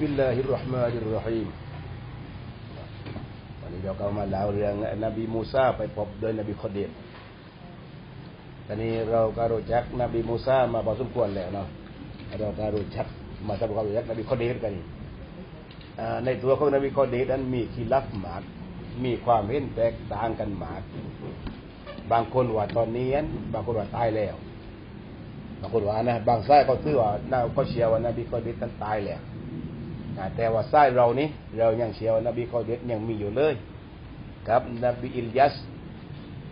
บิลลาฮิรราะห์มานิรรฮีมวันนี้เราก็มาเล่าเรื่องนบีมูซาไปพบโดยนบีคอดีมตอนนี้เราก็รู้จักนบีมูซามาพอสมควรแล้วเนาะเราก็รู้จักมาทำความรู้จักนบีคอดีมกันในตัวของนบีคอดีนั้นมีคีลับหมากมีความเห็นแตกต่างกันหมากบางคนว่าตอนนี้นบางคนว่าตายแล้วบางคนว่านะบางสายเขาซื้อว่าเขาเชียร์ว่า นบีคอดีมท่านตายแล้ว แต่ว่าไส้เรานี้เรายังเชียร์ว่านบีคอเดตยังมีอยู่เลย ครับนบีอิลยัส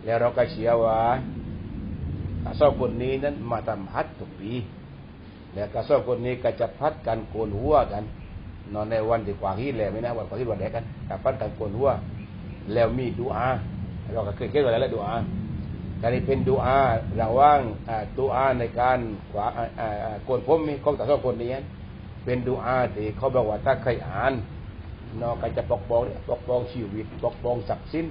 แล้วเราก็เชื่อว่าสองคนนี้นั้นมาทำฮัจญ์ทุกปีแล้วก็สองคนนี้ก็จะพัดกันโกนหัวกัน นอนในวันที่กว่าฮีแล้วไม่นะวันกว่าฮีวันแรกกันก็พัดกันโกนหัวแล้วมีดูอาเราก็เคยเกี่ยวกับแล้วดูอาการนี้เป็นดูอาระว่างดูอาในการขวาอ่าอ่าอ่าโกนผมมีของแต่สองคนนี้ เป็นดูอาที่เขาบอกว่าถ้าใครอ่านนาะก็จะปกป้องปกป้องชีวิต ปกป้องทรัพย์สิน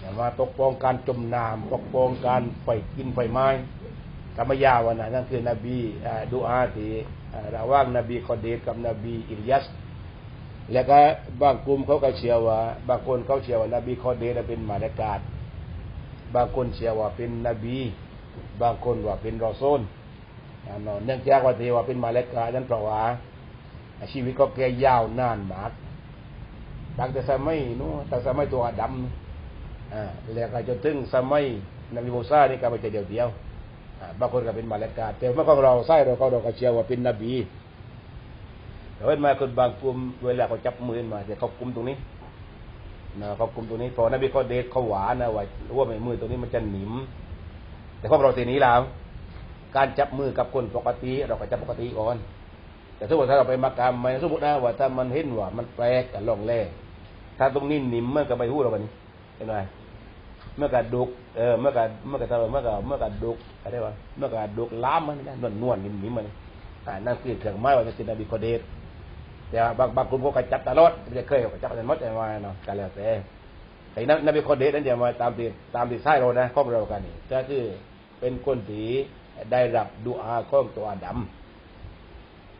อย่ามาปกป้องการจมน้ำปกป้องการไฟกินไฟไหม้กรรมยาวันนั้นนั่นคือนบีดูอาที่อ่าระว่างนบีคอเดตกับนบีอิลยัสแล้วก็บางกลุ่มเขาก็เชื่อว่า บางคนเขาเชื่อว่านบีคอเดตเป็นมาเลกาตบางคนเชื่อว่าเป็นนบี บางคนว่าเป็นรอซูลอ่าเนเนื่องจากว่าที่ว่าเป็นมาเลกานั้นเพราะว่า ชีวิตก็แก่ยาวนานมากตั้งแต่สมัยนู้นตั้งสมัยตัวดำอ่าแล้วก็จนถึงสมัยนบีมูซานี่ก็ไม่ใช่เดียวเดียวอ่าบางคนก็เป็นมาเลกาแต่เมื่อของเราใส่เราเขาเราก็เชื่อว่าเป็นนบีแต่ว่ามาคนบางกลุ่มเวลาเขาจับมือมาแต่เขากลุ่มตรงนี้นะเขากลุ่มตรงนี้พอนบีเขาเดทเขาหวานนะว่าว่าไม่มือตรงนี้มันจะหนิม แต่พวกเราทีนี้แล้วการจับมือกับคนปกติ เราก็จับปกติก่อน แต่สมมติถ้าเราไปมากรรมมันสมมตินะว่าถ้ามันเห็นว่ามันแปลกกันลองแล่ถ้าตรงนี้นิ่มเมื่อกับใบหูเราบันเห็นไหมเมื่อกับดุกเออเมื่อกับเมื่อกับเมื่อกับเมื่อกับดุกอะไรวะเมื่อกับดุกล้ามมันนะนวลนวลนิ่มนิ่มมันอ่านั่นคือเครื่องไม้ว่าจะเป็นนบีโคเดตแต่บางบางกลุ่มเขาก็จับตลอดไม่ได้เคยจับแต่หมดแต่ว่าเนาะกันแล้วแต่แต่นั้นนบีโคเดตนั้นเดี๋ยวมาตามที่ตามที่ใช้เรานะของเรากันนี่ก็คือเป็นคนที่ได้รับดูอาข้องตัวดำ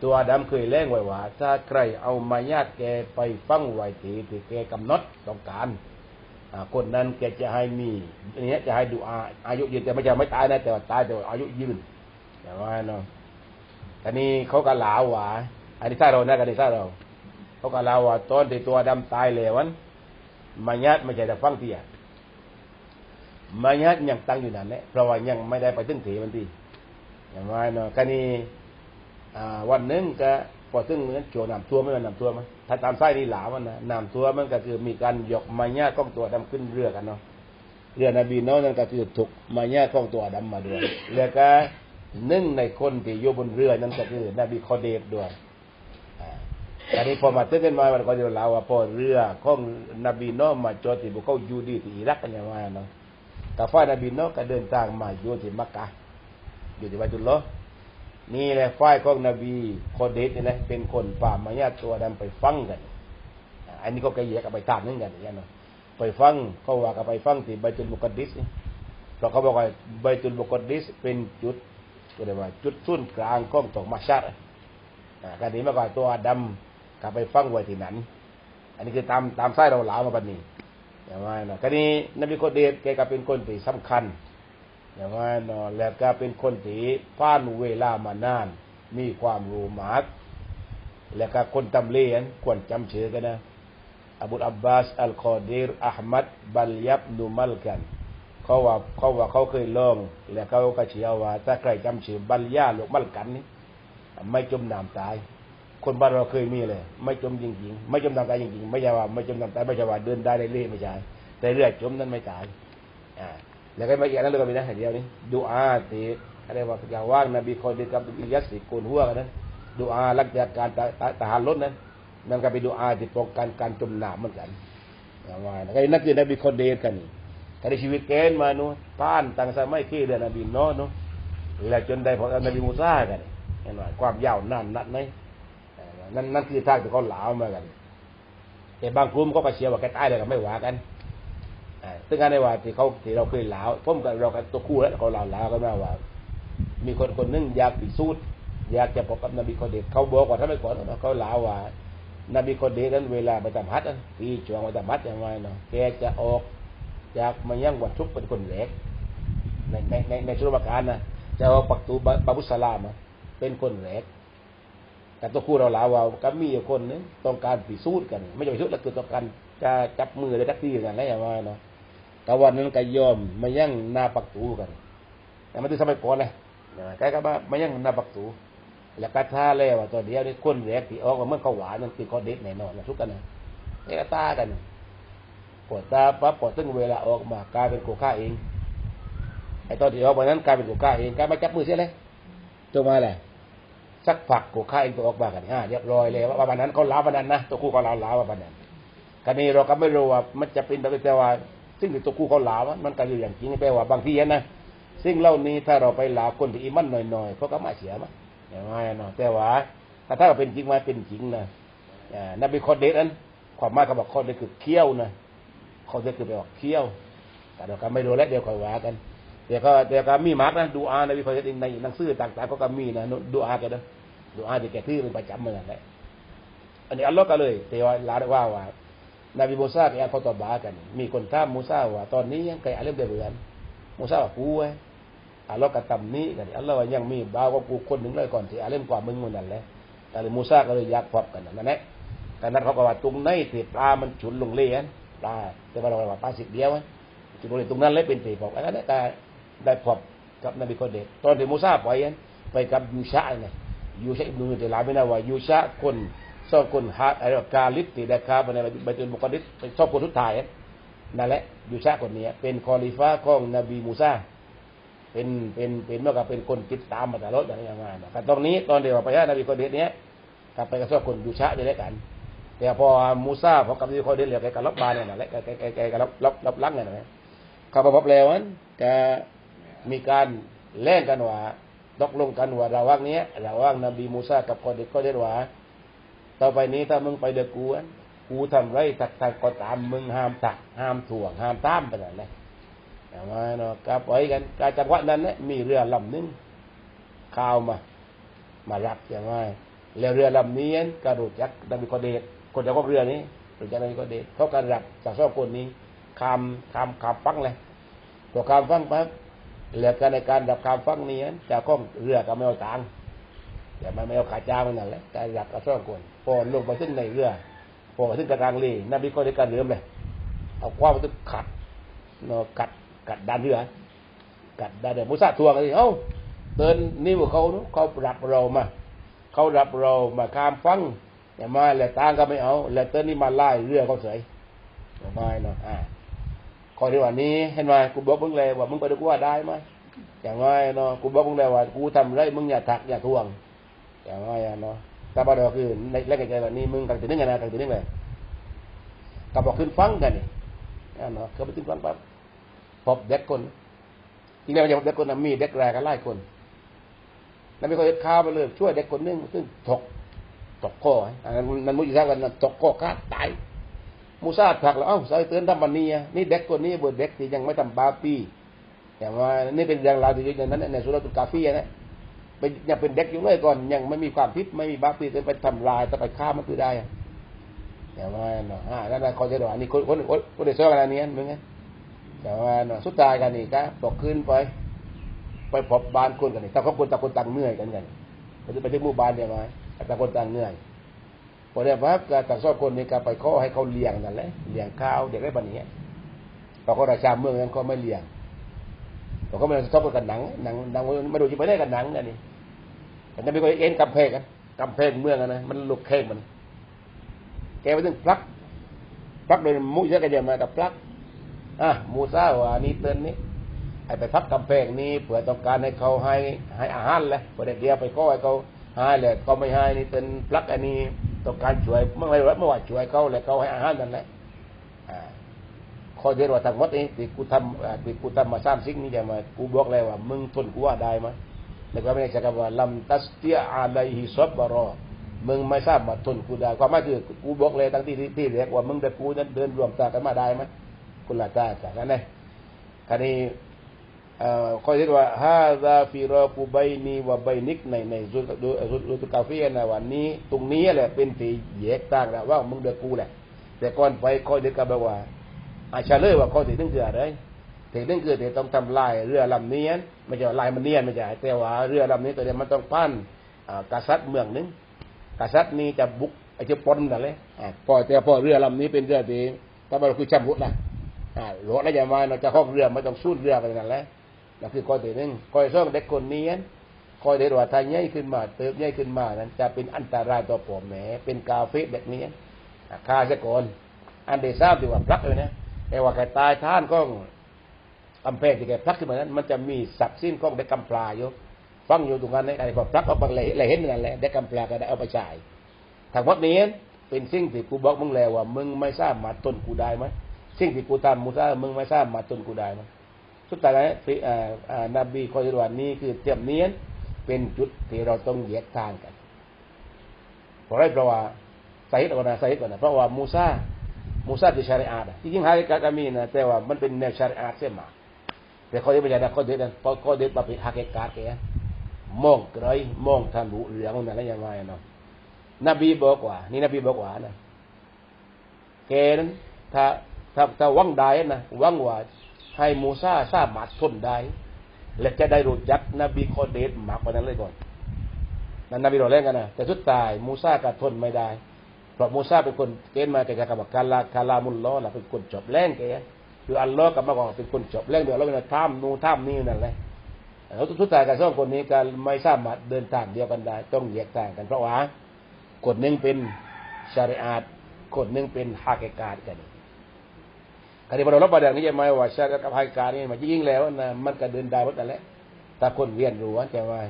ตัวดำเคยเล่งไว้ว่าถ้าใครเอามายาตแกไปฟังไว้ทีที่แกกำหนดต้องการคนนั้นแกจะให้มีอันนี้จะให้ดูอาอายุยืนแต่ไม่จะไม่ตายนะแต่ว่าตายแต่ว่าอายุยืนอย่างว่าเนาะอันนี้เขาก็ลาวว่าอันนี้ถ้าเรานะกันนี้ถ้าเราเขาก็ลาวว่าตอนที่ตัวดำตายแล้วันมายาตไม่ใช่แต่ฟังเตียมายาตยังตั้งอยู่นั่นแหละเพราะว่ายังไม่ได้ไปถึงถีมันทีอย่างว่าเนาะกันนี้ วันหนึ่งก็พอถึงเนื้อโจนำท่วไม่มันนำท่วมั้ยถ้าตามไส้นี่หลามันนะนำท่วมันก็คือมีการยกมาญ่าก้องตัวดำขึ้นเรือกันเนาะเรือนบีน้อยนั่นก็คือถูกมาญ่าก้องตัวดำมาด้วยแล้วก็หนึ่งในคนที่อยู่บนเรือนั่นก็คือนบีคอเดตด้วยอันนี้พอมาตึ้งกันมามันก็จะเล่าว่าพอเรือของนบีน้อยมาจอดที่บุกเขาอยู่ดีที่อิรักกันอย่างว่าเนาะแต่ฝ่ายนบีน้อยก็เดินทางมาอยู่ที่มักกะอยู่ที่บัตุลลอ นี่แหละฝ่ายของนบีโคเดตนี่แหละเป็นคนป่ามายาตัวดำไปฟังกัน อันนี้ก็แกแยกกันไปตามนึงกันอย่างนี้นาะไปฟังเขาว่ากันไปฟังที่ใบตุลบุกดิสนี่เพราะเขาบอกว่าใบตุลบุกดิสเป็นจุดก็เรียกว่า จุดศูนย์กลางของตกมาชัดอ่าการนี้มาก่อนตัวดำกับไปฟังไว้ที่นั้น อันนี้คือตามตามไส้เราหลามาบันนี้อย่างว่าเนะการนี้นบีโคเดตแกก็เป็นคนที่สำคัญ อย่างว่าเนาะแล้วก็เป็นคนที่ผ่านเวลามานาน มีความรู้มาก แล้วก็คนตำเลียนควรจำชื่อกันนะอบุลอับบาสอัลคอดีรอัลมัดบัลยับนุมัลกันเขาว่าเขาว่าเขาเคยลองแล้วเขาก็เชื่อว่าถ้าใครจำชื่อบัลยาหรือมัลกันนี่ไม่จมน้ำตาย คนบ้านเราเคยมีเลย ไม่จมจริงๆ ไม่จมน้ำตายจริงๆ ไม่ใช่ว่าไม่จมน้ำตายไม่ใช่ว่าเดินได้เรื่อยๆไม่ใช่แต่เรือจมนั้นไม่ตาย อ่า แล้วก็มาอีกอันนั้นเลยก็มีนะเดียวนี้ดูอาตีอะไรว่าอย่าว่างนบีคอยดีกับอิยัสสิโกนหัวกันนั้นดูอาลังจากการทหารลดนั้นนั่นก็เป็นดูอาที่ป้องกันการจมน้ำเหมือนกันอย่างว่านะก็นั่นคือนบีคอยดีกันนี่ถ้าในชีวิตแกนมาโน้ผ่านตั้งสมัยขี้เดือนนบีน้อเนาะแล้วจนได้พอนบีมูซากันเห็นไหมความยาวนานนัดไหมนั่นนั่นคือทางที่เขาหลาวมากันแต่บางกลุ่มก็ไปเชียร์ว่าแกตายเลยก็ไม่ว่ากัน ซึ่งการในว่าที่เขาที่เราเคยลาวพ่มกับเรากับตัวคู่แล้วเขาลาวลาวก็มาว่า มีคนคนนึงอยากพิสูจน์อยากจะพบกับนบีเขาเด็กเขาบอกว่าถ้าไม่ก่อนเขาลาวว่านบีคนเดีนั้นเวลาไปทำฮัจญ์นั้นปีจวงไปทำฮัจญ์ยังไงเนาะแกจะออกจากมายังวัดทุกเป็นคนแรกในในในในชุลประการนะจะเอาปักตูบาบุสลามอะเป็นคนแรกแต่ตัวคู่เราลาว่าก็มีคนนึงต้องการพิสูจน์กัน ไม่ใช่พิสูจน์แล้วคือต้องการจะจับมือเลยทักทีกันแล้วอย่างว่าเนาะ ต่วันนั้นก็ยอมมายั่งหน้าปักตูกันแต่มันถึงสมัยก่อนเลยใกล้กับว่ามายั่งหน้าปักตูแล้วก็ท่าแล้วว่าตัวเดียวนี่คนแรกที่ออกมาเมื่อเขาหวานนั่นคือเขาเด็ดแน่นอนนะทุกกันนะนี่ก็ตากันปวดตาปั๊บปวดตึงเวลาออกมากลายเป็นโกค่าเองไอ้ตอนที่ออกมานั้นกลายเป็นโกค่าเองกลายมาจับมือเสียเลยตัวมาแหละสักผักโกค่าเองตัวออกมากันอ่าเรียบร้อยเลยว่าวันนั้นเขาล้าวันนั้นนะตัวคู่เขาล้าล้าวันนั้นกันนี้เราก็ไม่รู้ว่ามันจะเป็นแบบแต่ว่า ซึ่งตัวคู่เขาล้ามันก็อยู่อย่างจริงแปลว่าบางทีนะซึ่งเล่านี้ถ้าเราไปลาคนที่อิมันหน่อยๆเขาก็มาเสียมั้งอย่างไรเนาะแต่ว่าถ้าถ้าเป็นจริงมาเป็นจริงนะนบีคอเดสนั้นความหมายเขาบอกคอเดสคือเคี้ยวนะคอเดสคือแปลว่าเคี้ยวแต่เราก็ไม่รู้แล้วเดี๋ยวคอยว่ากันแต่ก็แต่ก็มีมาร์กนะดูอานบีคอเดสในหนังสือต่างๆ ก็ก็มีนะดูอากันนะดูอาที่แกที่เป็นประจำเหมือนกันแหละอันนี้อัลลอฮ์ก็เลยแต่ว่าลาได้ว่าว่า นบีมูซากับอัลเขาตอบากัน มีคนท้ามมูซาว่าตอนนี้ยังใครอาเลมเดือดมูซาว่ากูไว้อัลลอฮ์กระทำนี้กันอัลลอฮ์ยังมีบ่าวกับกูคนหนึ่งเลยก่อนที่อาเลมกว่ามึงมันนั่นแหละแต่มูซาก็เลยอยากพบกันนั่นแหละกันนั้นเขาก็ว่าตรงไหนที่ปลามันฉุนลงเลี้ยนปลาแต่ว่าเราว่าปลาสิบเดียวจุดลงตรงนั้นเลยเป็นที่บอันนั้นแต่ได้พบกับนบีคนเด็กตอนที่มูซาไปยันไปกับยูชาเนี่ยยูชาอิบนุเดลาไม่น่าว่ายูชาคน ชอบคนฮาอะไรกาลิฟที่ได้คาบในใบตุนมุกดิสชอบคนทุกทายนั่นแหละยูชาคนนี้เป็นคอลิฟ้าของนบีมูซาเป็นเป็นเป็นเมื่อกับเป็นคนติดตามมาตลอดอย่างนี้มาแต่ตรงนี้ตอนเดียวไปฮะนบีคนเดียนี้กลับไปกระซอบคนดูชะได้แล้วกัน แต่พอมูซาพอกับนบีคนเดียวแกก็รับบานเนี่ยนะและแกแกแกก็รับรับรับลังเนี่ยนะข้าพเจ้าแล้วนั้นจะมีการแล่งกันว่าตกลงกันว่าระหว่างนี้ระหว่างนบีมูซากับคนเด็กก็ได้ว่า ต่อไปนี้ถ้ามึงไปเดือกูกูทำไรตักตักก็ตามมึงห้ามตักห้ามถ่วงห้ามตามไปนั่นแหละอย่างไรเนาะก็ปล่อยกันการจังหวะนั้นเนี่ยมีเรือลำนึงข้าวมา มารับอย่างไรแล้วเรือลำนี้กระโดดยักษ์ดังมีคนเดชคนจะก็เรือนี้เป็นจังไรก็เดชเขาการรับจากชอบคนนี้คำคำคำฟังเลยตัวคำฟังปั๊บเหลือกันในการดับคำฟังนี้จะก้องเรือก็ไม่เอาตังค์แต่มันไม่เอาขาจ้ามันนั่นแหละการรับกระชอบคน พอลงไปขึ้นในเรือพอขึ้นกระทางลีนั่นมีคนในการเรือมเลยเอาความมันขัดเนาะกัดกัดดันเรือกัดดันเรือมุสาทวงเลยเอ้าเตือนนี่พวกเขาเนาะเขารับเรามาเขารับเรามาข้ามฟังอย่มาแล้วตางก็ไม่เอาแล้วเตือนนี่มาไล่เรือเขาเสยอย่ามาเนาะอ่าคอยที่วันนี้เห็นไหมกูบอกมึงเลยว่ามึงไปดูกูว่าได้ไหมอย่างไรเนาะกูบอกมึงเลยว่ากูทำไรมึงอย่าถักอย่าทวงอย่างไรเนาะ ต่ประเดี๋ยวคือในแรกใจวันนี้มึงตั้งแต่นึงไงนะตั้งแต่นึงเลยก็บอกขึ้นฟังกันนี่เนาะเขาไปขึ้นฟังปั๊บพบเด็กคนจริงๆแล้วอย่างเด็กคนมีเด็กแรกกันไล่คนแล้วมีคนข้าวไปเลยช่วยเด็กคนนึงซึ่งถกตกข้อนั้นมุจิซากันตกข้อฆ่าตายมูซาถักแล้วเอ้าใส่เตือนทำมันนี่นี่เด็กคนนี้บทเด็กที่ยังไม่ทำบาปีอย่างว่านี่เป็นอย่างราวที่อย่างนั้นในสุรตุกาฟีนะ เป็นยังเป็นเด็กอยู่เลยก่อน ยังไม่มีความพิษไม่มีบาปีจะไปทำลายจะไปฆ่ามันคือได้อย่างว่าเนาะอ่านั่นแหละเขาจะบอกอันนี้คนคนคนเดือดร้อนอะไรนี้มึงไงแต่ว่าเนาะสุดท้ายกันนี่ก็ตกขึ้นไป ไปพบบ้านคนกันนี่ถ้าเขาคนต่างคนต่างเหนื่อยกันกันเขาจะไปที่หมู่บ้านยังไงต่างคนต่างเหนื่อยพอได้พักการต่างชอบคนนี้ก็ไปข้อให้เขาเลี้ยงนั่นแหละเลี้ยงข้าวเด็กได้บันนี้พอเขาราชาเมืองนั้นก็ไม่เลี้ยงเขาก็ไม่ชอบกันหนังหนังหนังไม่ดูจะไปได้กันหนังกันนี่ แต่นั่นเป็นคนเอ็นกำแพงกันกำแพงเมืองนะมันลุกเข่งมัน แกไปถึงพลักพลักโดยมุ้ยเยอะกันเดียมาแต่พลักอะมูซาว่านี่เตือนนี้ไอ้ไปพักกำแพงนี้เผื่อต้องการให้เขาให้ให้อาหารแหละพอเด็กเดียวไปก็ให้เขาให้เลยก็ไม่ให้นี่เตือนพลักอันนี้ต้องการช่วยเมื่อไรเมื่อว่าช่วยเขาเลยเขาให้อาหารนั่นแหละข้อเดียวว่าทั้งหมดนี้ที่กูทำที่กูทำมาสร้างสิ่งนี้จะมากูบอกเลยว่า มึงทนกูว่าได้ไหม แล้วก็ไม่ได้ใช้คำว่าลำตัสเตียอาลัยฮิซับบารอมึงไม่ทราบมาทนกูได้ความหมายคือกูบอกเลยตั้งที่ที่เรียกว่ามึงเด็กกูนั้นเดินรวมตากันมาได้ไหมคุณละตาจากนั้นเลยคราวนี้เอ่อคอยเรียกว่าฮาซาฟิรอกูไบนีวะไบนิกในในซุลดูซุลตุกาเฟียนะวันนี้ ตรงนี้แหละเป็นที่แยกต่างนะว่ามึงเดือกูแหละ แต่ก่อนไปคอยเด็กก็บอกว่าอาชาเลยว่าคอยถึงนึงเกือเลย ถึงนึงเกือแต่ต้องทำลายเรือลำนี้ไม่ใช่ลายมันเนียนไม่ใช่แต่ว่าเรือลำนี้ตัวเนี้ยมันต้องปั้นกษัตริย์เมืองนึงกษัตริย์นี้จะบุกไอ้เจ้าปนนั่นเลยพอแต่พอเรือลำนี้เป็นเรือที่ถ้าเราคือจำบุนะหลวงแล้วจะมาเราจะห้องเรือไม่ต้องสู้เรือไปนั่นแหละนั่นคือข้อที่หนึ่งข้อที่สองเด็กคนนี้ข้อเด็ดว่าถ้าใหญ่ขึ้นมา เติบใหญ่ขึ้นมานั้น จะเป็นอันตรายต่อผมแหมเป็นกาเฟ่แบบนี้ฆ่าซะก่อนอันเดซ่าที่ว่าพลักเลยนะแต่ว่าแกตายท่านก็ กำแพงที่แกพลักขึ้นมานั้น มันจะมีสักสิ้นของเด็กกำปลาอยู่ฟังอยู่ตรงนั้นไอ้พอพลักเอาไปเลยเห็นนั่นแหละเด็กกำปลาก็ได้เอาไปจ่ายทางวัดนี้เป็นสิ่งที่กูบอกมึงแล้วว่า มึงไม่ทราบมาต้นกูได้ไหมสิ่งที่กูทำมึงทราบมึงไม่ทราบมาต้นกูได้ไหมสุดท้ายแล้วนบีคอยรวันนี้คือเตรียมเนียนเป็นจุดที่เราต้องแยกทางกันเพราะอะไรเพราะว่าสาเหตุก่อนนะสาเหตุก่อนนะเพราะว่ามูซามูซาคือชาริอาตจริงๆฮาริกาตามีนะแต่ว่ามันเป็นแนวชาริอาตเสียมา แต่เขาไม่ใช่นะเขาเด็ดนะเขาเด็ดมาเป็นฮาริกาแกมองไกลมองทะลุเรื่องนั้นยังไงเนาะนบีบอกว่า นี่นบีบอกว่านะแกนั้นถ้าถ้าถ้าวังได้นะวังว่าให้มูซาสาบมารถทนได้และจะได้รู้จักนบีคอเดตมากกว่านั้นเลยก่อนนั่นนบีเราเล่นกันนะแต่สุดท้ายมูซาก็ทนไม่ได้ เพราะมูซาเป็นคนเกณฑ์มาแกจะกับคาลาคาลามุลลอละเป็นคนจบแรงแก คืออัลลอฮ์กับมาบอกเป็นคนจบแรงเดียวเราเป็นท่ามนูท่ามนี่นั่นแหละแล้วสุดท้ายกันสองคนนี้ก็ไม่สามารถเดินทางเดียวกันได้ ต้องแยกทางกันเพราะว่าคนหนึ่งเป็นชาริอาตคนหนึ่งเป็นฮาเกกาดกันคดีพอเรารับประเด็นนี้จะมาว่าชาริอาตกับฮาเกกาดนี่มันยิ่งแล้วนะมันก็เดินได้หมดแต่ละถ้าคนเรียนรู้จะว่า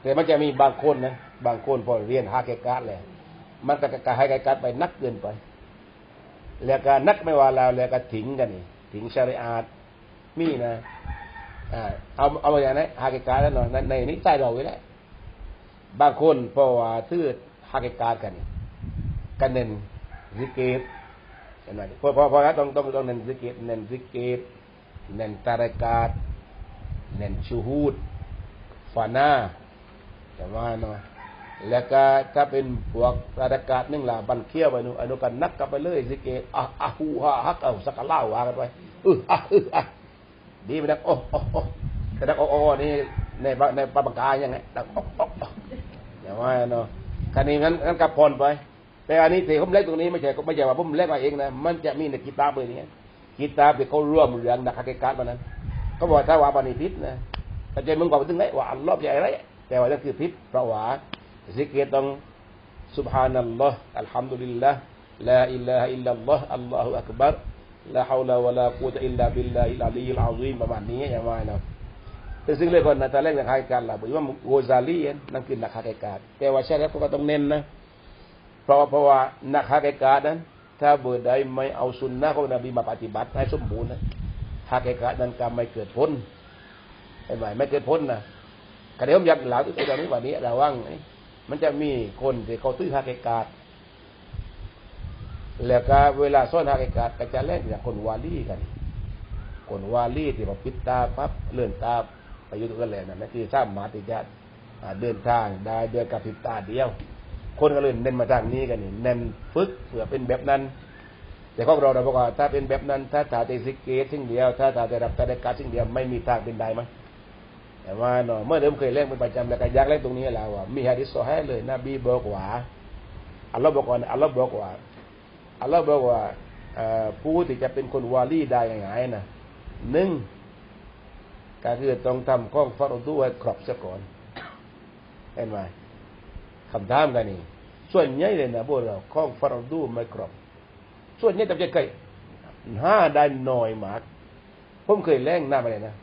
แต่มันจะมีบางคนนะบางคนพอเรียนฮาเกกาดแล้วมันก็กระหายกาดไปนักเกินไป แล้วก็นักไม่ว่าแล้วแล้วก็ถิงกันนี่ ถึงชาริอาตมีนะเอาเอาอย่างนั้ฮากิการแล้วเนาะในนี้ใจเราไว้แล้วบางคนพอว่าซื้อฮากิการกันกันเน้นซิกเกตเห็นไหมพอพอพอต้องต้องต้องเน้นซิกเกตเน้นซิกเกตเน้นตารกาตเน้นชูฮูดฟานาแต่ว่าเนาะ แล้วก็ถ้าเป็นพวกราดกาศนึ่งล่ะบันเคี้ยวไปนู่นอนุกันนักกันไปเลยสิเกตอะอะฮูฮาฮักเอาสักล่าวากันไปเอออะเอออะดีไปนักโอ้โอ้โอ้แต่นักโอ้โอ้นี่ในในปาปกายังไงนักโอ้โอ้แต่ว่าเนาะคันนี้งั้นงั้นกับพรไป แต่อันนี้ที่ผมเล็กตรงนี้ไม่ใช่ไม่ใช่ว่าผมเล็กมาเองนะมันจะมีในกิตาเบอร์นี้กิตาร์ที่เขาร่วมเรื่องนักฮักการมานั้นก็บอกถ้าว่าปณิพิษนะแต่ใจมึงบอกถึงไหนว่าอัลลอฮ์ใหญ่ไรแต่ว่านั่นคือพิษเพราะว่า ซิกเรต้อง سبحان الله الحمد لله لا إله إلا الله الله أكبر لا حول ولا قوة إلا بالله العلي العظيم ประมาณนี้อย่างไรนะแต่ซึ่งเรื่องคนนะตอนแรกนักการการละาบอกว่าโกซาลีนั่นคือนักการการแต่ว่าใช่แล้วก็ต้องเน้นนะเพราะว่าเพราะว่านักการการนั้น ถ้าเบอร์ใดไม่เอาสุนนะของนบีมาปฏิบัติให้สมบูรณ์นะฮักเอกะนั้นกรรมไม่เกิดพ้นเห็นไหมไม่เกิดพ้นนะกระเดี๋ยวยากหลังตัวนี้วันนี้ระวังไมันจะมีคนที่เขาตื้อขายการแล้วก็เวลาซ่อนขายการก็จะเล่นอย่างคนวาลีกัน คนวาลีที่มาปิดตาปั๊บเลื่อนตาไปยู่ตรงนั้นแหละนั่นคือสร้างมาติญาเดินทางได้เดินกับผิดตาเดียว คนก็เลยเน้นมาทางนี้กันนี่เน้นฝึกเผื่อเป็นแบบนั้น แต่ของเราเราบอกว่าถ้าเป็นแบบนั้น ถ้าถาเตสิเกตสิ่งเดียว ถ้าถาได้รับตาได้การสิ่งเดียวไม่มีทางเป็นได้มั้ง แต่ว่าเนาะเมื่อเดิมเคยเล่นเป็นประจำแล้วก็ยักเล่นตรงนี้แล้วว่ามีฮะดิษโซให้เลยนบีบอกว่าอัลลอฮ์บอกว่าอัลลอฮ์บอกว่าอัลลอฮ์บอกว่าผู้ที่จะเป็นคนวาลีได้ยังไงนะหนึ่งก็คือต้องทำข้องฟารดูให้ครบซะก่อนเห็นไหมคำถามกันนี่ส่วนใหญ่เลยนะพวกเราข้องฟารดูไม่ครบส่วนใหญ่จะเคยห้าได้น้อยมากผมเคยแล่งหน้ามาเลยนะ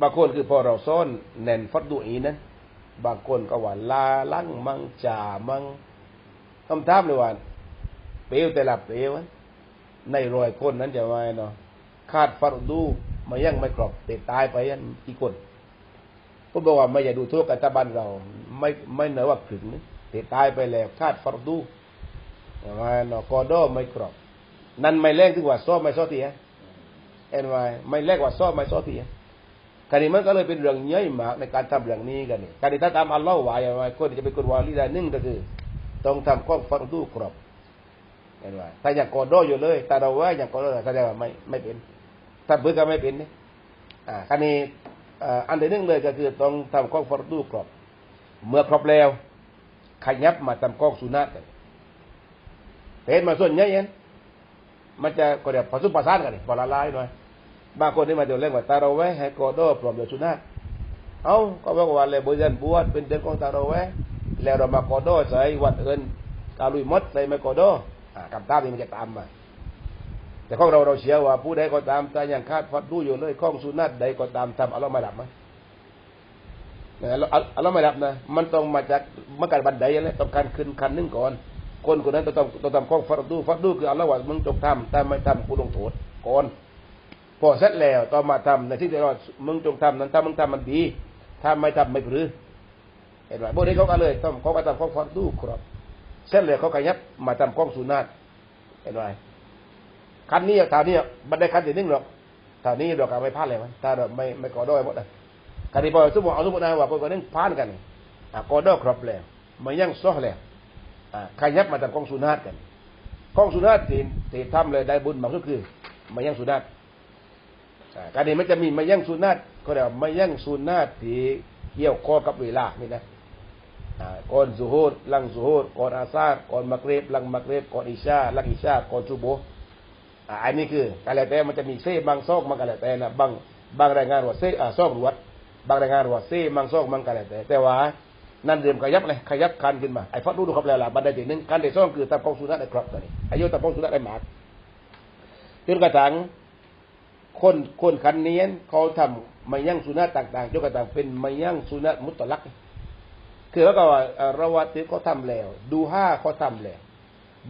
บางคนคือพอเราซ้อนแน่นฟัดดูอีนั้นบางคนก็ว่าลาลังมังจ่ามังคำถามเลยว่าเปลวแต่ละเปลวในรอยคนนั้นจะไว่เนาะขาดฟารดูมายังไม่กรอบเตตายไปยันกี่คนก็บอกว่าไม่อย่าดูทั่วกันตะบันเรา ไม่ไม่เหนือว่าถึงเตตายไปแล้วขาดฟารดูอย่างว่าเนาะกอดอไม่กรอบ นั่นไม่แรงถึงว่าซ้อไม่ซ้อเตีฮะ เอ็นไวไม่แลกว่าซ้อไม่ซ้อทีคราวนี้มันก็เลยเป็นเรื่องเย้ยมากในการทำเรื่องนี้กันนี่คราวนี้ถ้าตามอัลลอฮ์ไว้ไวคนจะเป็นคนวาลีได้หนึ่งก็คือ ต้องทำข้อฟังดูครบเห็นไหมถ้าอยากกอดโดอยู่เลยแต่เราว่าอยากกอดโดแสดงว่าไม่ไม่เป็นถ้าเบื่อก็ไม่เป็นนี่อ่าคราวนี้อ่าอันที่หนึ่งเลยก็คือต้องทำข้อฟังดูครบเมื่อครบแล้วขยับมาทำข้อสุนัตกันแต่เห็นมาส่วนใหญ่เห็น มันจะก็เดี๋ยวผสมผสานกันนี่พอละลายหน่อยบางคนที่มาเดี๋ยวเล่นว่าตาเราแวให้กอดโดพร้อมเดี๋ยวสุนัตเอาก็บอกว่าเลยบุญบวชเป็นเดือนของตาเราแวแล้วเรามากอดโดใส่วัดเอินกาลุยมดใส่ม่กอดโดอ่าคำตามนี้มันจะตามมาแต่ของเราเราเชื่อว่าผู้ใดก็ตามแต่ยังคาดฟัดดูอยู่เลยข้องสุนัตใดก็ตามทำอัลลอฮ์ไม่ดับไหมเนี่ยอัลลอฮ์อัลลอฮ์ไม่ดับนะ มันต้องมาจากเมาการบันไดแล้วต้องการขึ้นคันนึงก่อน คนคนนั้นต้องต้องต้องทำข้องฟัดดูฟัดดูคืออัลลอฮ์ว่ามึงจงทำแต่ไม่ทำกูลงโทษก่อนพอเสร็จแล้วต่อมาทำในที่ที่เรามึงจงทำนั้นถ้ามึงทำมันดีถ้าไม่ทำไม่ปรือเห็นไหมพวกนี้เขาก็เลยต้องเขาก็ทำข้องฟัดดูครับเสร็จแล้วเขาขยับมาทำข้องสุนัตเห็นไหมคันนี้ท่านี้บันไดคันที่หนึ่งหรอกท่านี้เราก็ไม่พลาดเลยมันถ้าเราไม่ไม่กอดอยหมดเลยคันนี้พอสมมติเอาสมมตินะว่าคนคนนึงพลาดกันอะกอดอครบแล้วไม่ยังซ้อแล้ว ขยับมาทำกองสุนัตกันกองสุนัตที่ที่ทำเลยได้บุญมากก็คือม่ยังสุนัตการนี้มันจะมีม่ยังสุนัตก็เรียกว่าไม่ยังสุนัตที่เกี่ยวข้องกับเวลานี่นะก่อนซุฮูดหลังซุฮูดก่อนอาซาก่อนมักริบหลังมักริบก่อนอิชาหลังอิชาก่อนซุโบอ่าอันนี้คือการแล้วแต่มันจะมีเซ่บางซอกมันก็แล้วแต่นะบางบางรายงานว่าเซ่อ่าซอกรวดบางรายงานว่าเซ่บางซอกมันก็แล้วแต่แต่ว่า นั่นเดิมขยับเลยขยับคันขึ้นมาไอ้ฟัดรู้ดูครับแล้วล่ะบันไดที่หนึ่งคันที่สองคือตะปองสุนัขได้ครบตอนนี้อายุตะปองสุนัขได้หมากจนกระทั่งคนคนคันเนี้ยเขาทำมายั่งสุนัขต่างๆจนกระทั่งเป็นมายั่งสุนัขมุตตลักคือแล้วก็ว่าระวัติเขาทำแล้ว ดูห้าเขาทำแล้ว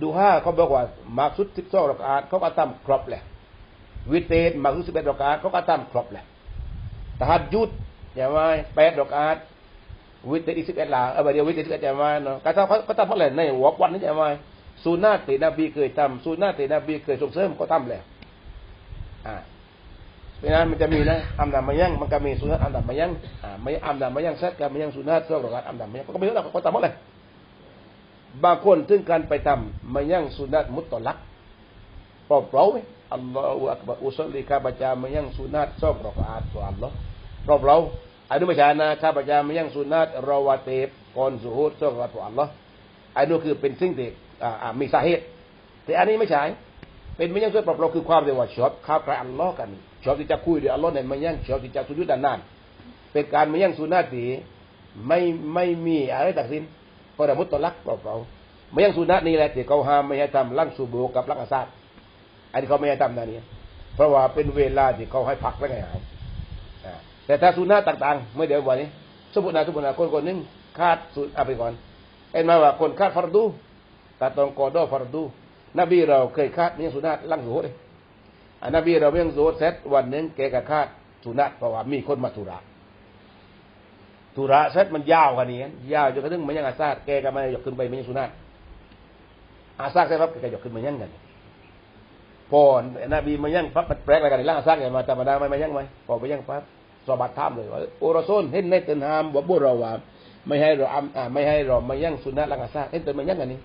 ดูห้าเขาบอกว่ามาสุดสิบสองรักอาเขาก็ทำครบและวิเตนมาสุดสิบเอ็ดรักอาเขาก็ทำครบแหละตหัดยุดอย่างว่าแปดรักอา วิเตนอีกสิบเอ็ดลาเออเดียววิเตนสิบเอ็ดอย่างว่าเนาะก็ทำเขาก็ทำเพราะอะไรในหัววันนี้อย่างว่าสุนาตินบีเคยทำสุนาตินบีเคยส่งเสริมก็ทำแล้วอ่าเพราะนั้นมันจะมีนะอัมดามายังมันก็มีสุนัตอัมดามายังอ่าไม่อัมดามายังเซตกับมายังสุนัตเสื้อรักอาตอัมดามายังก็ไม่รู้หรอกเขาทำเพราะอะไรบางคนถึงการไปทำมายังสุนัตมุตตลักปอบเราไหมอัลลอฮฺอักบารอุสลิข้าพเจ้ามายังสุนัตชอบรอกอาตต่ออัลลอฮ์ปอบเรา อนนี้ไม่ใช่นะข้าพเจ้ามายังสุนัตรอวาเตบก่อนสุฮูดชอบรอกต่ออัลลอฮ์อันนี้คือเป็นสิ่งที่มีสาเหตุ แต่อันนี้ไม่ใช่เป็นมายังส่วนปอบเราคือความเรียวชอบข้าวใครอัลลอฮ์กันชอบที่จะคุยด้วยอัลลอฮ์ในมายังชอบที่จะสุญญดานานเป็นการมายังสุนัตที่ไม่ไม่มีอะไรตัดสินก็ได้มุตตลักปอบเราไม่ยังสุนัขนี่แหละที่เขาห้ามไม่ให้ทำลังสูบโบกับลังอาซาดอันนี้เขาไม่ให้ทำนะนี่เพราะว่าเป็นเวลาที่เขาให้พักแล้วไงหายอ่า แต่ถ้าสุนัขต่างๆไม่เดี๋ยววันนี้สมมตินะสมมตินะคนคนหนึงคาดสุดเอาไปก่อนเอ็นมาว่าคนคาดฟารดูตาตองกอดอฟารดู นบีเราเคยคาดไม่ยสุนัขลังสูดเลยอันนบีเราไม่ยังสูดเสร็จวันหนึ่งแกก็คาดสุนัขเพราะว่ามีคนมาธุระธุระเสร็จมันยาวกว่านี้ยาวจนกระทั่งมันยังอาซาดแกก็ไม่ยกขึ้นไปไม่ยังสุนัขอาซากได้รับแกก็ยกขึ้นมายั่งกัน พอนบีมายั่งปั๊บมันแปลกอะไรกันล่างอาซากเนี่ยมาธรรมดาไม่มายั่งไหมพอไปยั่งปั๊บสอบัดท่ามเลยว่าโอรซนเห็นในเตือนหามว่าบุเราว่าไม่ให้เราอ่าไม่ให้เรามายั่งสุนัขล่างอาซากเห็นเตือนมายั่งกันนี้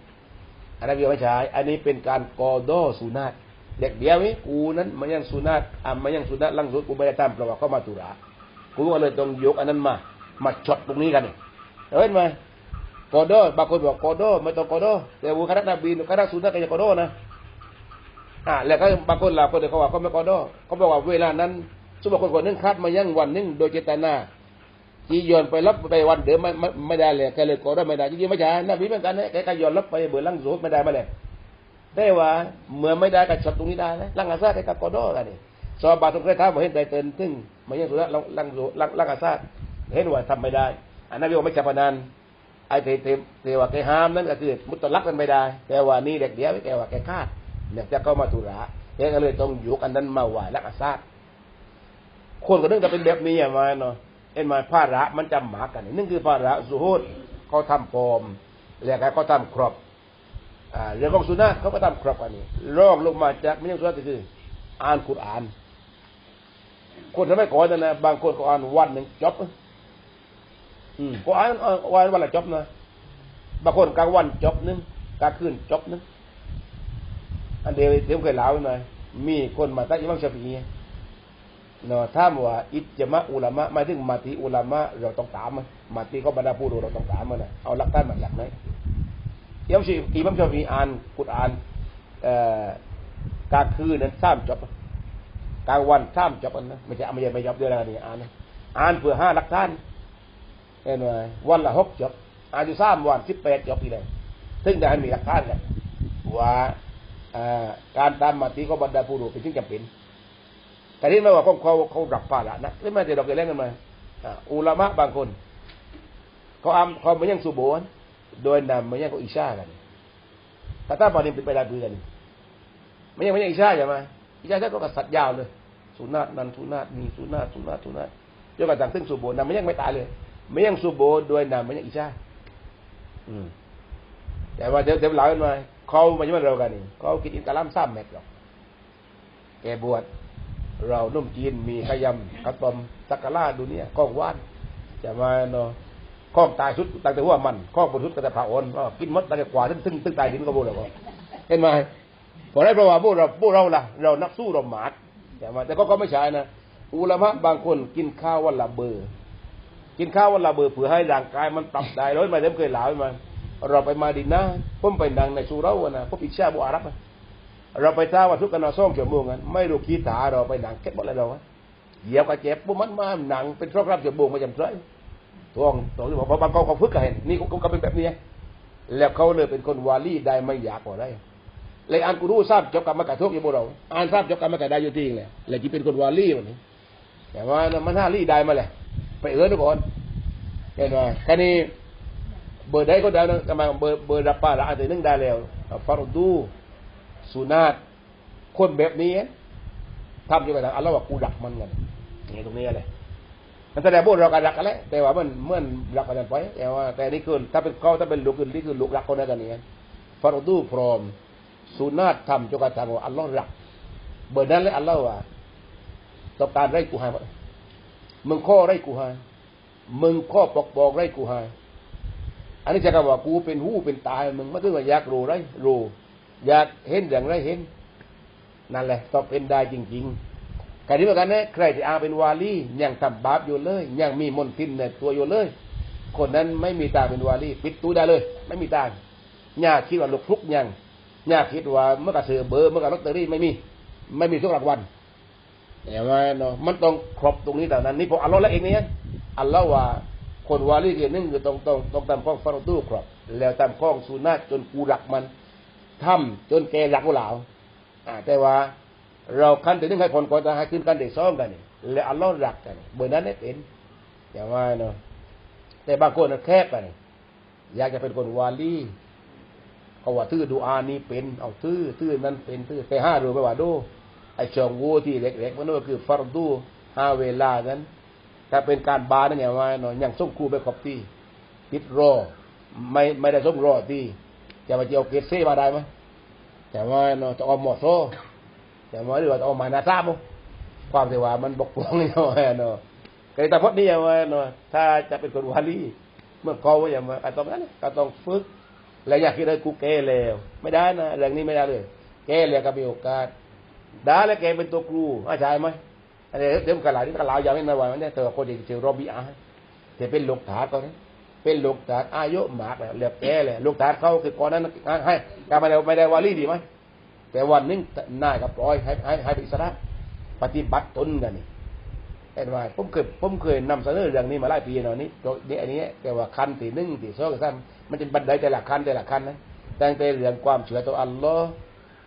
อันนั้ไม่ใช่อันนี้เป็นการกอดอสุนัขเด็กเดียวนี้กูนั้นมายั่งสุนัขอ่ามายั่งสุนัขล่างสุดกูไม่ได้ทำเพราะว่าเขามาตุระกูก็เลยต้องยกอันนั้นมา มาช็อตตรงนี้กันเห็นไหมกอดอบางคนบอกกอดอไม่ต้องกอดอแต่บุคณะนบีคณะสุนนะก็จะกอดอนะ อ่าแล้วก็บางคนหลายคนเขาว่าเขาไม่กอดอเขาบอกว่าเวลานั้นสมมติคนคนนึงคัดมายังวันนึงโดยเจตนาจียอนไปรับไปวันเดิมไม่ไม่ไม่ได้เลยแกเลยกอดอไม่ได้จริงๆไม่ใช่นบีเหมือนกันนะแกก็ย้อนรับไปเบื่อลังโซไม่ได้มาเลยได้ว่าเมื่อไม่ได้ก็ช็อตตรงนี้ได้นะลังอาซาแกก็กอดอกันนี่สอบบาตรงเคยท้าบอกเห็นได้เตือนถึงมายังสุนนะลังลังโซลังลังอาซาเห็นว่าทำไม่ได้อันนั้นพี่บอกไม่ใช่พนันไอ้เทเทเทว่าแกห้ามนั่นก็คือมุตลักกันไม่ได้ แต่ว่านี่เด็กเดียวแกว่าแกคาด เนี่ยจะเข้ามาตุระแกก็เลยต้องยกอันนั้นมาไหวลักอาซาคนก็นึกจะเป็นแบบนี้อย่างมาเนาะเอ็นมาผ้าระมันจำหมากันนี่งคือผ้าระสุฮูดเขาทำปอมแล้วก็เขาทำครอบอ่าเรื่องของสุนัขเขาก็ทำครอบกันนี่รองลงมาจากไม่ใช่สุนัขคือ อ่านคุราน คนสมัยก่อนนะนะบางคนก็อ่านวันหนึ่งจบอืมก็อ่านอ่านวันวันละจบนะบางคนกลางวันจบนึงกลางคืนจบนึง อันเดียวเดี๋ยวเคยเล่าไว้หน่อยมีคนมาตั้งอิมัมชาฟีเนาะถ้าว่าอิจมะอุลามะหมายถึงมาติอุลามะเราต้องตามมันมาติก็บรรดาผู้รู้เราต้องตามมันนะเอาหลักฐานมาจากไหนอิมัมชาฟีอิมัมชาฟีอ่านกุรอานเอ่อกลางคืนนั้นสามจบกลางวันสามจบอันนะไม่ใช่ไม่ใช่ไม่จบเดือนละนี่อ่านอ่านเพื่อห้าหลักฐานเห็นไหมวันละหกจบอ่านอยู่สามวันสิบแปดจบอีกเลยซึ่งได้มีหลักฐานกันว่า การตามมาติก็บรรดาผู้รู้เป็นสิ่งจำเป็น แต่ที่ไม่ว่าเขาเขาเขารับปาละนะหรือไม่แต่เราเคยเล่นกันมาอุลามะบางคน เขาอำเขาไม่ยังสุโบนโดยนำไม่ยังเขาอิชากันแต่ถ้าตอนนี้เป็นไปได้ปืนกันไม่ยังไม่ยังอิชาใช่ไหมอิชาก็กษัตริย์ยาวเลยสุนัตนันสุนัตมีสุนัตสุนัตสุนัตจนกระทั่งถึงสุโบนนำไม่ยังไม่ตายเลย ไม่ยังสุโบนโดยนำไม่ยังอิชาอืม แต่ว่าเดี๋ยวเดี๋ยวเล่ากันมาเขาไม่ใช่เรากันนี่เขากินอินตาลัมซ้ำแม็กหรอกแกบวชเรานุ่มจีนมีขยำกระตอมสักกะลาดูเนี่ยข้องว่านจะมาเนาะข้องตายชุดตั้งแต่หัวมันข้องบนชุดตั้งแต่ผ่าอ่อนก็กินมดตั้งแต่กว่าถึงถึงถึงตายดินก็บุญแล้วก็เห็นไหมพอได้เพระว่าพวกเราพวกเราล่ะ เรานักสู้เราหมาดแต่มาแต่ก็ก็ไม่ใช่นะอุลามะบางคนกินข้าววันละเบอร์ กินข้าววันละเบอร์เพื่อให้ร่างกายมันปรับได้ร้อยมาเดิมเคยหลาวมา เราไปมาดินนะผมไปนั่งในสุราษฎร์นะผมอิจฉาบุอารับนะเราไปท้าว่าทุกกันเอาซ่อมเกี่ยวโมงกันไม่รู้ขี้ตาเราไปหนังเก็บหมดเลยเราเหยียบกระเจ็บปุ๊บมันมาหนังเป็นครอบรับเกี่ยวโมงมาจำใจทวงทวงที่บอกบางกองเขาฝึกกันเห็นนี่เขาก็เป็นแบบนี้แล้วเขาเลยเป็นคนวาลีได้ไม่อยากกว่าได้เลยอ่านกูรู้ทราบจบกรรมกระทุกอย่างพวกเราอ่านทราบจบกรรมกระได้อยู่ที่เลยเลยที่เป็นคนวาลีวันนี้แต่ว่ามันห้าลีได้มาเลยไปเอื้อนก่อนเห็นไหมแค่นี้ เบอร์ได้ก็ได้นะกำลังเบอร์เบอร์รับป้าละอันนึงได้แล้วฟารุดูสุนาตคนแบบนี้ทำอยู่ไปทาอัลลอฮ์ว่ากูดักมันกันนี่ตรงนี้อะไรมันแสดงว่าเราการรักกันแหล้วแต่ว่ามันเมื่อนรักกันไปแต่ว่า แต่นี่คือถ้าเป็นเขาถ้าเป็นลูกนี่คือลูกรักคนนั้นกันนี่ฟารุดูพร้อมสุนาตทำจนกระทั่งว่าอัลลอฮ์รัก เบอร์นั้นเลยอัลลอฮ์ว่าต้องการไร้กูให้มึงข้อไร้กูให้มึงข้อปกปอกไร้กูให้ อันนี้จะกล่าวว่ากูเป็นหู้เป็นตายมึงไม่ต้องว่าอยากรู้ไรรู้อยากเห็นอย่างไรเห็น นั่นแหละต้องเป็นได้จริงๆการที่เหมือนกันนะใครที่อาเป็นวาลียังทำบาปอยู่เลยยังมีมนทินในตัวอยู่เลย คนนั้นไม่มีตาเป็นวาลีปิดตู้ได้เลย ไม่มีตาญาคิดว่าลูกทุกยังญาคิดว่าเมื่อกระเสือเบอร์เมื่อกระลอตเตอรี่ไม่มี ไม่มีทุกรางวัลแต่ว่าเนาะมันต้องครบตรงนี้แต่นั้นนี่พออัลลอฮ์ละเองเนี่ยอัลลอฮ์ว่า คนวาลีเกี่ยนึงคือต้องต้องต้องทำข้องฟารุดูครับ แล้วทำข้องสุนัตจนกูรักมันทำจนแกรักกูเหลาอ่าแต่ว่าเราคันแต่นึงให้คนก่อนจะให้ขึ้นกันเด็กซ้อมกันนี่และอัลลอฮ์รักกันเบอร์นั้นได้เป็นแต่ว่าเนาะแต่บางคนแคบกันอยากจะเป็นคนวาลีเขาว่าทื่อดูอานี้เป็น เอาทื่อทื่อนั้นเป็นทื่อแต่ห้ารู้ไหมว่าดูไอช่องโวที่เล็กๆมันก็คือฟาร์ดูห้าเวลานั้น ถ้าเป็นการบานั่นไงว่าเนาะยังส่งครูไปขอบที่ติดรอไม่ไม่ได้ส่งรอที่จะมาเจียวเกษเซ่มาได้ไหมแต่ว่าเนาะจะเอาหมอโซ่แต่ว่าหรือว่าจะเอามานาซาบุความที่ว่ามันบกพร่องเนาะเนาะก็แต่พอดีว่าเนาะถ้าจะเป็นคนวาลีเมื่อเขาว่าอย่างมาต้องนั้นก็ต้องฝึกแล้วอยากคิดเลยกูแก่แล้ว ไม่ได้นะเรื่องนี้ไม่ได้เลย แก่แล้วก็มีโอกาสได้แล้วแกเป็นตัวครูอาจารย์ไหม อันนี้เดี๋ยวกระลาที่กระลาอย่างนี้นะว่าเนี่ยเธอคนเดียวเจอรบีอาแต่เป็นลูกถาเขาเนี่ยเป็นลูกถาอายุหมากเลยเรียบแก่เลยลูกถาเขาคือก่อนนั้นให้การไม่ได้ไม่ได้วาลีดีไหมแต่วันนึงนายกับปล่อยให้ให้ให้อิสระปฏิบัติตนกันนี่เห็นไหมผมเคยผมเคยนำเสนอเรื่องนี้มาหลายปีแล้วนี่ตัวนี้อันนี้แต่ว่าคันที่หนึ่งที่สองที่สามมันจะบันไดแต่ละคันแต่ละคันนะตั้งแต่เรื่องความเชื่อต่ออัลลอฮ์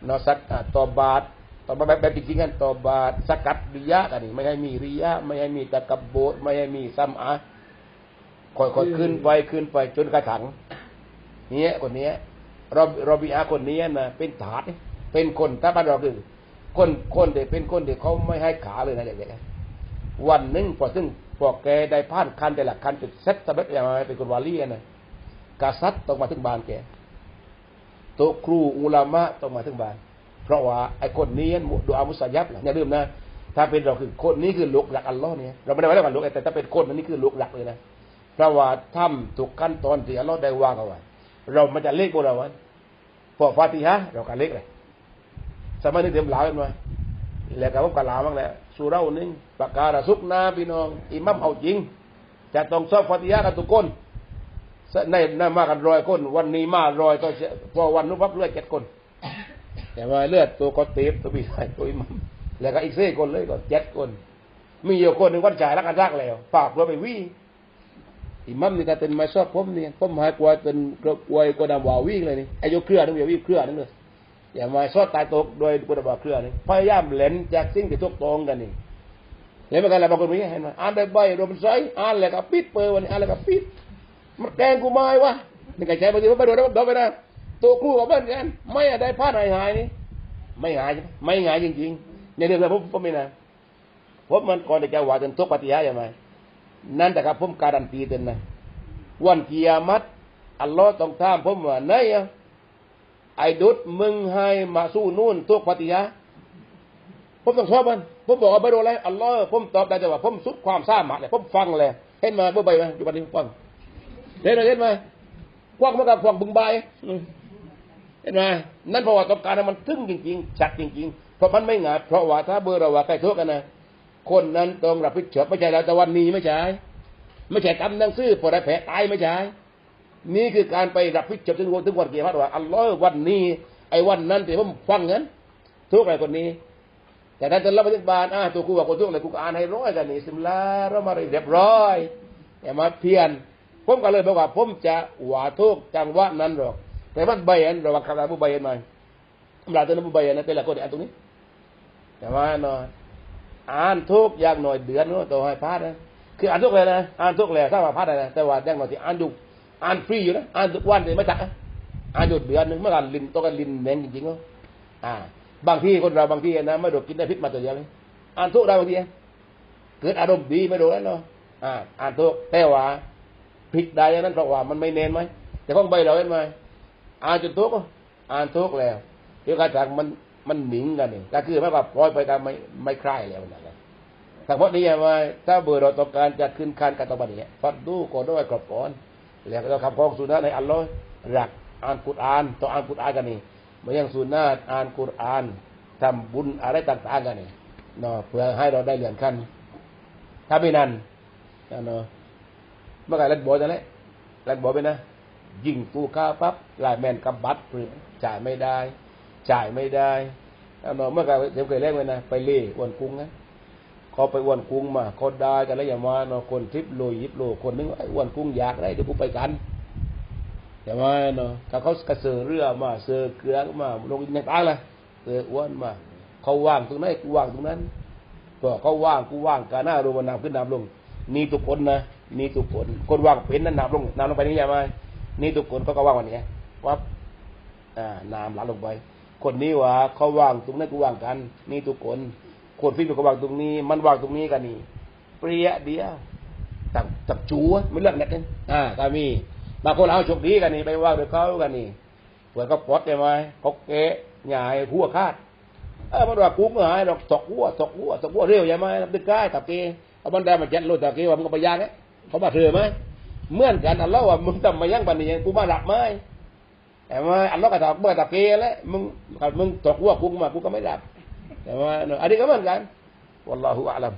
นอสักต่อบาท ต่อมาแบบแบบจริงๆกันต่อบาทสกัดริยะกันนี่ไม่ให้มีริยะไม่ให้มีตะกบโบไม่ให้มีซัมอาค่อยๆขึ้นไปขึ้นไปจนกระถังเนี้ยคนนี้รอบรอบีอาคนนี้นะเป็นถาดเป็นคนถ้าบ้านเราคือ คนคนเด็กเป็นคนเด็กเขาไม่ให้ขาเลยนะเด็กๆวันหนึ่งพอซึ่งพอแกได้ผ่านคันแต่ละคันจุดเซ็ตสำเร็จอย่างไรเป็นคนวาลีนะกษัตริย์ต้องมาถึงบ้านแกโตครูอุลามะต้องมาถึงบ้าน เพราะว่าไอ้คนนี้ดูอามุสยับอย่าลืมนะถ้าเป็นเราคือคนนี้คือลูกหลักอัลลอฮ์เนี่ยเราไม่ได้ไว่าเรื่องกันลูกแต่ถ้าเป็นคนนั้นนี่คือลูกหลักเลยนะเพราะว่าทำถูกขั้นตอนที่อัลลอฮ์ได้วางเอาไว้เรามันจะเล็กพวกเราวันพอฟาติฮะเราการเล็กเลยสมัยนี้เต็มหลายกันมาแล้วก็ผมกะลาบ้างแล้วสุราหนึ่งประกาศสุกนาพี่น้องอิมัมเอาจริงจะต้องสอบฟาติฮะกันทุกคนในในมากันร้อยคน วันนี้มาร้อยก็พอวันนู้นพับเลือดเจ็ดคน แต่ว่าเลือดตัวก็เตฟตัวพี่ชายตัวอิมัมแล้วก็อีกสี่คนเลยก็เจ็ดคน มีอยู่คนหนึ่งวันจ่ายรักกันรักแล้วปากเราไปวิ่งอิมัมนี่ก็เป็นไม้ซอบผมนี่ผมหายกลัวเป็นกลัวกลัวดำวาวิ่งเลยนี่ไอ้ยกเครือนึงเดียววิ่งเครือนึงเลยอย่ามาซอดตายตกโดยกลัวดำวาเครือนี่พยายามเล่นจากสิ่งที่ทุกตรงกันนี่เห็นไหมกันแล้วบางคนมีเห็นไหมอ่านได้ใบรวมใส่อ่านแล้วก็ปิดเปิดวันนี้อ่านแล้วก็ปิดมันแกงกูไม่วะนี่ไงใจบางทีมันไปโดนแล้วมันโดนไปนะ ตัวครูกับเพื่อนกันไม่ได้พลาดหายหายนี่ไม่หายใช่ไหมไม่หายจริงๆในเรื่องผมผมไม่นะผมมันก่อนจะว่าจนทุกปฏิยาอย่างไรนั่นแต่ครับผมการันตีเต็นนะวันกิยามัตอัลลอฮ์ต้องถามผมว่าไหนอะไอ้ดุดมึงให้มาสู้นู่นทุกปฏิยาผมต้องชอบมันผมบอกว่าไม่โดนอะไรอัลลอฮ์ผมตอบได้แต่ว่าผมสุดความสามารถเลยผมฟังเลยเห็นไหมบ่ใบไหมอยู่วันนี้ฟังเห็นไหมเห็นไหมควักมากับควักบึงใบ นไหมนั่นเพราะว่าต้องการมันทึ่งจริงๆชัดจริง ๆ เพราะมันไม่งาเพราะว่าถ้าเบอร์เราว่าใครทุกกันนะคนนั้นต้องรับผิดชอบไม่ใช่เราแต่วันนี้ไม่ใช่ไม่ใช่ทำหนังสือพอได้แผลตายไม่ใช่นี่คือการไปรับผิดชอบถึงวันถึงวันเกียรติว่าอัลลอฮ์วันนี้ ไอ้วันนั้นแต่ผมฟังงั้น ทุกอะไรคนนี้ แต่ถ้าจะรับปฏิบัติอะตัวกูบอกคนทุกอะไรกูอ่านให้ร้อยกันนี่สิมลาเรามาเรียบร้อยแต่มาเพียนผมก็เลยบอกว่าผมจะหวาทุกจังหวะนั้นหรอก แต่มันใบอันระวังคำถามผู้ใบอันไหมคำถาตัวนั้นผู้ใบอันนั้นแต่ละคนอ่านตรงนี้แต่ว่าเนาะอ่านทุกอย่างหน่อยเดือนเนาะตัวให้พลาดนะคืออ่านทุกเลยนะอ่านทุกเลยถ้าว่าพลาดอะไรแต่ว่าอย่างหน่อยที่อ่านดูอ่านฟรีอยู่นะอ่านทุกวันเลยไม่จักอ่านหยุดเดือนหนึ่งเมื่อกันลินตัวกันลินแมงจริงๆเนาะอ่า บางที่คนเราบางที่นะไม่โดดกินได้พิษมาตัวเดียวเลยอ่านทุกได้บางทีเกิดอารมณ์ดีไม่โดนแล้วเนาะอ่าอ่านทุกแต่ว่าผิดได้ยังนั้นเพราะว่ามันไม่เน้นไหมแต่ของใบเราเห็นไหม อ่านจนทุกอ่านทุกแล้วเดี๋ยวการจากมันมันหนิงกันนี่ก็คือไม่ว่าปล่อยไปตามไม่ไม่คลายแล้วนะครับแต่เพราะนี้ว่าถ้าเบอร์เราต้องการจะขึ้นคานการตบันนี้ฟัดดูก่อนด้วยกรอบก่อนแล้วก็คำของสุนัขในอัลลอฮ์รักอ่านกุรอานต้องอ่านกุรอานกันนี่มายังสุนัขอ่านกุรอานทำบุญอะไรต่างๆกันนี่เนาะเพื่อให้เราได้เรียญขั้นถ้าไม่นั้นเนาะเมื่อไหร่เล่นบอจะเล่นเล่นบอไปนะ ยิงฟูก้าปั๊บลายแมนกับบัตรจ่ายไม่ได้ จ่ายไม่ได้เอาเนาะเมื่อไหร่เดี๋ยวเคยเล่นไว้นะไปเล่อ้วนกุ้งนะเขาไปอ้วนกุ้งมาเขาได้กันแล้วอย่ามาเนาะคนทิปโลยิบโลคนนึงไอ้อ้วนกุ้งอยากได้เดี๋ยวกูไปกันอย่ามาเนาะถ้าเขากระเสือเรือมาเสือเกลือมาลงในตาเลยเสืออ้วนมาเขาว่างตรงไหนกูว่างตรงนั้นก็เขาว่างกูว่างกาหน้ารูมันนำขึ้นนำลงนี่ทุกคนนะนี่ทุกคนคนว่างเป็นนั่นนำลงนำลงไปนี่อยังไง นี่ทุกคนเขาก็ว่างวันนี้วับอ่านามหลาลงไป คนนี้ว่าเขาว่างตรงนั้นกูว่างกัน นี่ทุกคนคนฟิลิปก็ว่างตรงนี้ มันว่างตรงนี้กันนี่เปรี้ยเดียวตักตักจูไม่เลือกน็ตกันอ่าถ้ามีบางคนเอาโชคดีกันนี่ไปว่างด้วยเขากันนี่เผื่อเขาปลดได้ไหมเขาเกะหงายหัวคาดเออมันว่ากูก็หายดอกตกหัวตกหัวตกหัวเร็วใช่ไหมตึกใกล้ตับเกเอาบันไดมาจัดรถตับเกว่ามึงก็ไปยางไงเขามาเถื่อไหม เหมือนกันอัลลอฮ์ว่ามึงทำมายังบันนี้กูมาหลับไหมแต่ว่าอัลลอฮ์ก็ตอบเมื่อตับเกแล้วมึงมึงตกหัวกูมากูก็ไม่หลับแต่ว่าอันนี้ก็เหมือนกัน والله أعلم